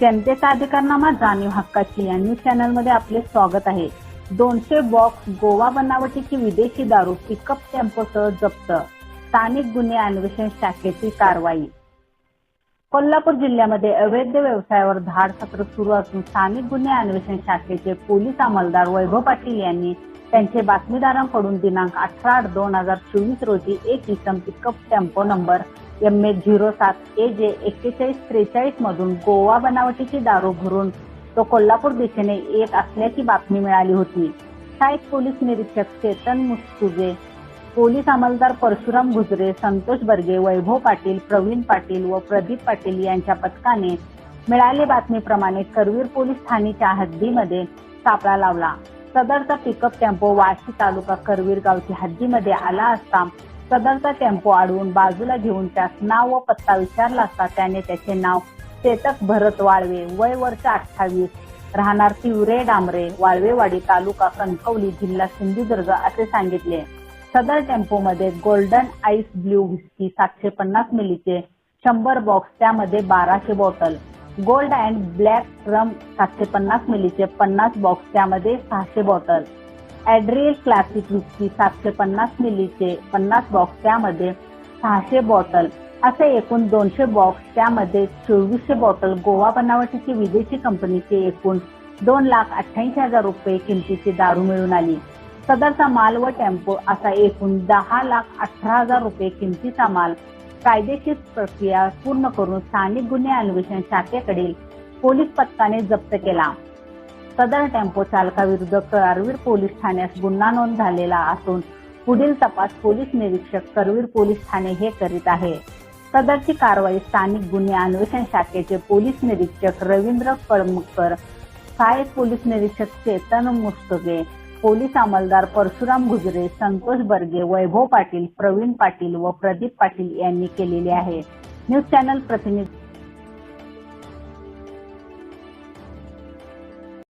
जनतेचा अधिकारनामा जाणीव हक्काची या न्यूज चॅनलमध्ये आपले स्वागत आहे. दोनशे बॉक्स गोवा बनावटीची विदेशी दारू पिकअप टेम्पोसह जप्त. स्थानिक गुन्हे अन्वेषण शाखेची कारवाई. कोल्हापूर जिल्ह्यामध्ये अवैध व्यवसायावर धाड सत्र सुरू असून स्थानिक गुन्हे अन्वेषण शाखेचे पोलीस अंमलदार वैभव पाटील यांनी त्यांचे बातमीदारांकडून दिनांक अठरा आठ दोन हजार चोवीस रोजी एक इसम pickup tempo number M H zero सात ए जे एक्केचाळीस त्रेचाळीस मधून गोवा बनावटीची दारू भरून तो कोल्हापूर दिशेने येत असल्याची बातमी मिळाली होती. साहेब पोलीस निरीक्षक चेतन मुस्तुगे पोलीस अंमलदार परशुराम गुजरे संतोष बर्गे वैभव पाटील प्रवीण पाटील व प्रदीप पाटील यांच्या पथकाने मिळाले बातमीप्रमाणे करवीर पोलीस ठाणेच्या हद्दीमध्ये सापळा लावला. सदरचा पिकअप टेम्पो वाशी तालुका करवीर गावची हद्दीमध्ये आला असता सदरचा टेम्पो अडवून बाजूला घेऊन त्यास नाव व पत्ता विचारला असता त्याने त्याचे नाव चेतक भरत वाळवे वय वर्ष अठ्ठावीस. राहणार तिवरे डांबरे वाळवेवाडी तालुका कणकवली जिल्हा सिंधुदुर्ग असे सांगितले. सदर टेम्पोमध्ये गोल्डन आईस ब्ल्यू व्हिस्की सातशे पन्नास मिलीचे शंभर बॉक्स त्यामध्ये बाराशे bottle. Gold and black rum सातशे पन्नास मिलीचे पन्नास बॉक्स त्यामध्ये सहाशे बॉटल. ॲड्रियल क्लासिक विस्की सातशे पन्नास मिलीचे पन्नास बॉक्स त्यामध्ये सहाशे बॉटल असे एकूण दोनशे बॉक्स त्यामध्ये चोवीसशे बॉटल गोवा बनावटीची विदेशी कंपनीचे एकूण दोन लाख अठ्ठ्याऐंशी हजार रुपये किमतीची दारू मिळून आली. सदरचा माल व टेम्पो असा एकूण दहा लाख अठरा हजार रुपये किमतीचा माल कायदेशीर प्रक्रिया पूर्ण करून स्थानिक गुन्हे अन्वेषण शाखेकडील पोलीस पथकाने जप्त केला. सदर टेम्पो चालकाविरुद्ध करवीर पोलीस ठाण्यास गुन्हा नोंद झालेला असून पुढील तपास पोलीस निरीक्षक करवीर पोलीस ठाणे हे करीत आहे. सदरची कारवाई स्थानिक गुन्हे अन्वेषण शाखेचे पोलीस निरीक्षक रवींद्र कळमकर सहाय्यक पोलीस निरीक्षक चेतन मुस्तगे पोलीस अंमलदार परशुराम गुजरे संतोष बर्गे वैभव पाटील प्रवीण पाटील व प्रदीप पाटील यांनी केलेली आहे. न्यूज चॅनल प्रतिनिधी